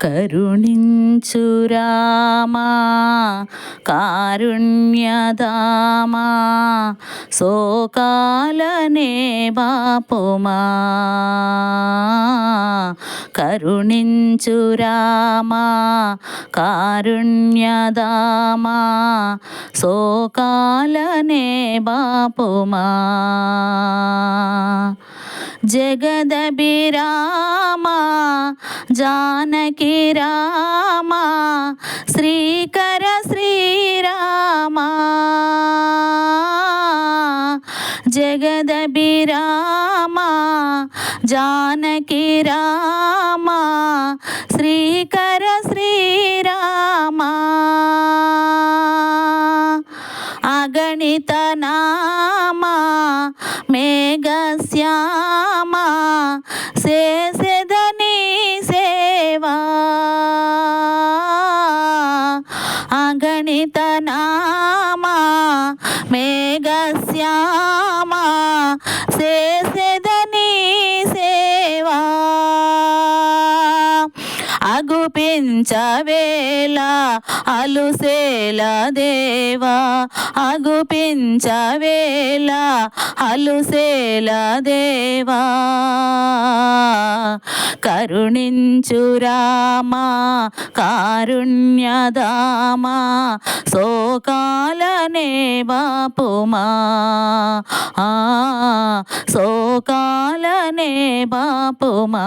కరుణించురామా కారుణ్యదామా శోకాలనే బాపుమా కరుణించురామా కారుణ్యదామా శోకాలనే బాపుమా. జగదభిరామా జానకి రామా శ్రీకర శ్రీరామా జగదభిరామా జానకి రామా శ్రీకర శ్రీరామా అగణిత నామా మేఘశ్యామా నామా మేఘశ్యామా శేషదని సేవా. అగుపించవేళ అలుసేల దేవా. అగుపించవేళ అలుసేల దేవా. కరుణించురామా కారుణ్యదామా శోకాలనే బాపుమా. ఆ శోకాలనే బాపుమా.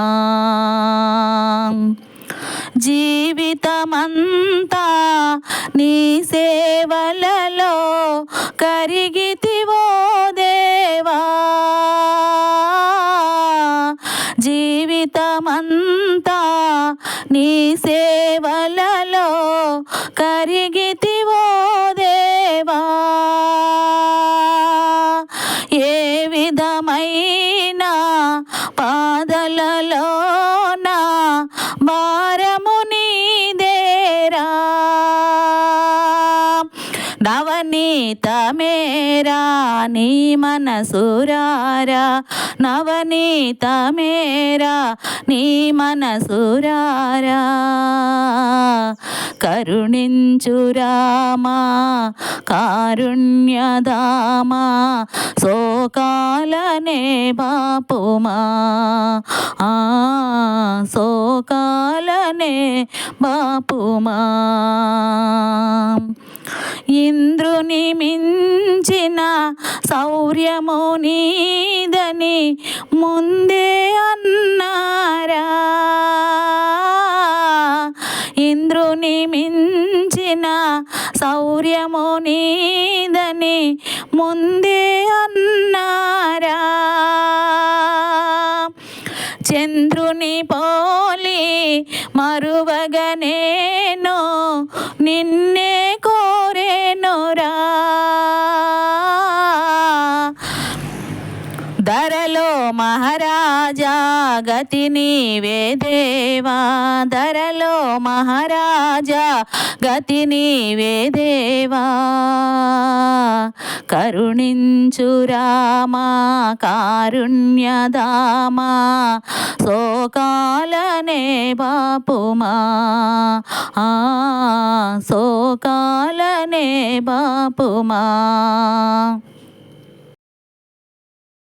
జీవితమంతా నీ సేవలలో కరిగితివో జీవితమంతా నీ సేవలలో కరిగితివో దేవా. ఏ విధమైన పాదలలో నవనీత మేరా నీ మనసురారా. నవనీత మేరా నీ మనసురారా. కరుణించురామా కారుణ్యదామా సోకాలనే బాపుమా. ఆ శోకాలనే బాపుమా. ఇంద్రుని మించిన శౌర్యము నీదని ముందే అన్నారా? ఇంద్రుని మించిన శౌర్యము నీదని ముందే అన్నారా? చంద్రుని పోలి మరువగనేను నిన్నే మహారాజా గతి నీవే దేవా. ధరలో మహారాజా గతి నీవే దేవా. కరుణించురామా కారుణ్యదామా శోకాలనే బాపుమా. ఆ శోకాలనే బాపుమా.